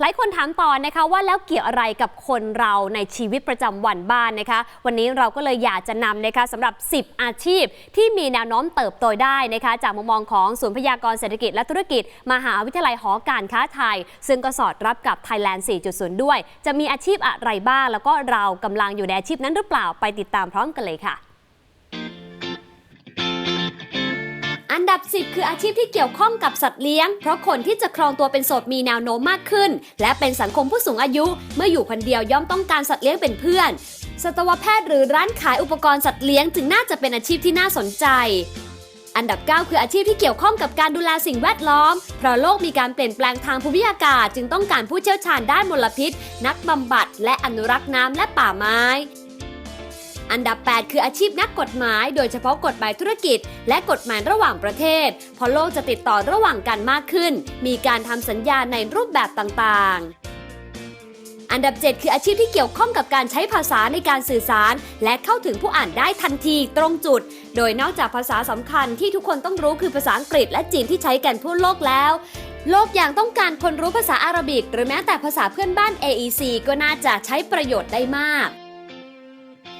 หลายคนถามต่อนะคะว่าแล้วเกี่ยวอะไรกับคนเราในชีวิตประจำวันบ้านนะคะ วันนี้เราก็เลยอยากจะนำนะคะสำหรับ 10 อาชีพ ที่มีแนวโน้มเติบโตได้นะคะ จากมุมมองของศูนย์พยากรเศรษฐกิจและธุรกิจ มหาวิทยาลัยหอการค้าไทย ซึ่งก็สอดรับกับ Thailand 4.0 ด้วย จะมีอาชีพอะไรบ้าง แล้วก็เรากำลังอยู่ในอาชีพนั้นหรือเปล่าไปติดตามพร้อมกันเลยค่ะ อันดับ 10 คืออาชีพที่เกี่ยวข้องกับสัตว์เลี้ยง เพราะคนที่จะครองตัวเป็นโสดมีแนวโน้มมากขึ้น และเป็นสังคมผู้สูงอายุ เมื่ออยู่คนเดียวย่อมต้องการสัตว์เลี้ยงเป็นเพื่อน สัตวแพทย์หรือร้านขายอุปกรณ์สัตว์เลี้ยงจึงน่าจะเป็นอาชีพที่น่าสนใจอันดับ 9 คืออาชีพที่เกี่ยวข้องกับการดูแลสิ่งแวดล้อม เพราะโลกมีการเปลี่ยนแปลงทางภูมิอากาศ จึงต้องการผู้เชี่ยวชาญด้านมลพิษ นักบำบัด และอนุรักษ์น้ำและป่าไม้ อันดับ 8 คืออาชีพนักกฎหมาย โดยเฉพาะกฎหมายธุรกิจ และกฎหมายระหว่างประเทศ เพราะโลกจะติดต่อระหว่างกันมากขึ้น มีการทำสัญญาในรูปแบบต่างๆอันดับ 7 คืออาชีพที่เกี่ยวข้องกับการใช้ภาษาในการสื่อสาร และเข้าถึงผู้อ่านได้ทันทีตรงจุด โดยนอกจากภาษาสำคัญที่ทุกคนต้องรู้คือภาษาอังกฤษและจีนที่ใช้กันทั่วโลกแล้ว โลกอย่างต้องการคนรู้ภาษาอาหรับิก หรือแม้แต่ภาษาเพื่อนบ้าน AEC ก็น่าจะใช้ประโยชน์ได้มาก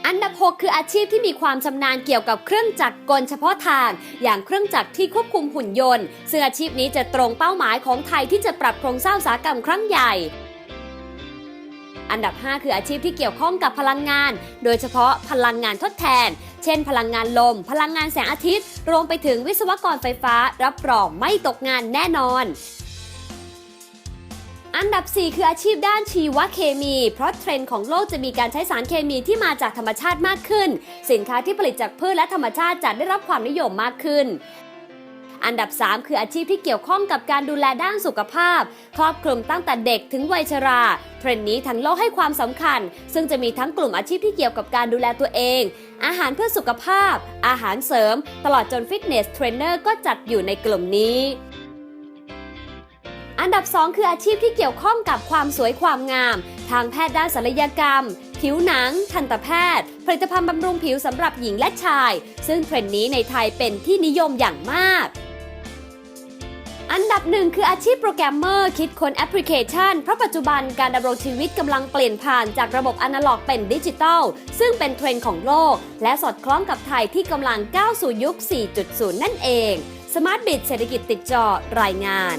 อันดับ 6 คืออาชีพที่มีความชำนาญเกี่ยวกับเครื่องจักรกลเฉพาะทาง อย่างเครื่องจักรที่ควบคุมหุ่นยนต์ ซึ่งอาชีพนี้จะตรงเป้าหมายของไทยที่จะปรับโครงสร้างอุตสาหกรรมครั้งใหญ่อันดับ 5 คืออาชีพที่เกี่ยวข้องกับพลังงาน โดยเฉพาะพลังงานทดแทน เช่น พลังงานลม พลังงานแสงอาทิตย์ รวมไปถึงวิศวกรไฟฟ้า รับรองไม่ตกงานแน่นอน อันดับ 4 คืออาชีพด้านชีวเคมี เพราะเทรนด์ของโลกจะมีการใช้สารเคมีที่มาจากธรรมชาติมากขึ้น สินค้าที่ผลิตจากพืชและธรรมชาติจะได้รับความนิยมมากขึ้นอันดับ 3 คืออาชีพที่เกี่ยวข้องกับการดูแลด้านสุขภาพ ครอบคลุมตั้งแต่เด็กถึงวัยชรา เทรนด์นี้ทั้งโลกให้ความสำคัญ ซึ่งจะมีทั้งกลุ่มอาชีพที่เกี่ยวกับการดูแลตัวเอง อาหารเพื่อสุขภาพ อาหารเสริม ตลอดจนฟิตเนสเทรนเนอร์ก็จัดอยู่ในกลุ่มนี้ อันดับ 2 คืออาชีพที่เกี่ยวข้องกับความสวยความงาม ทางแพทย์ด้านศัลยกรรม ผิวหนัง ทันตแพทย์ ผลิตภัณฑ์บำรุงผิวสำหรับหญิงและชาย ซึ่งเทรนด์นี้ในไทยเป็นที่นิยมอย่างมากอันดับหนึ่งคืออาชีพโปรแกรมเมอร์คิดค้นแอปพลิเคชัน เพราะปัจจุบันการดำรงชีวิตกำลังเปลี่ยนผ่านจากระบบอนาล็อกเป็นดิจิทัล ซึ่งเป็นเทรนด์ของโลก และสอดคล้องกับไทยที่กำลังก้าวสู่ยุค 4.0 นั่นเอง สมาร์ทบิดเศรษฐกิจติดจอรายงาน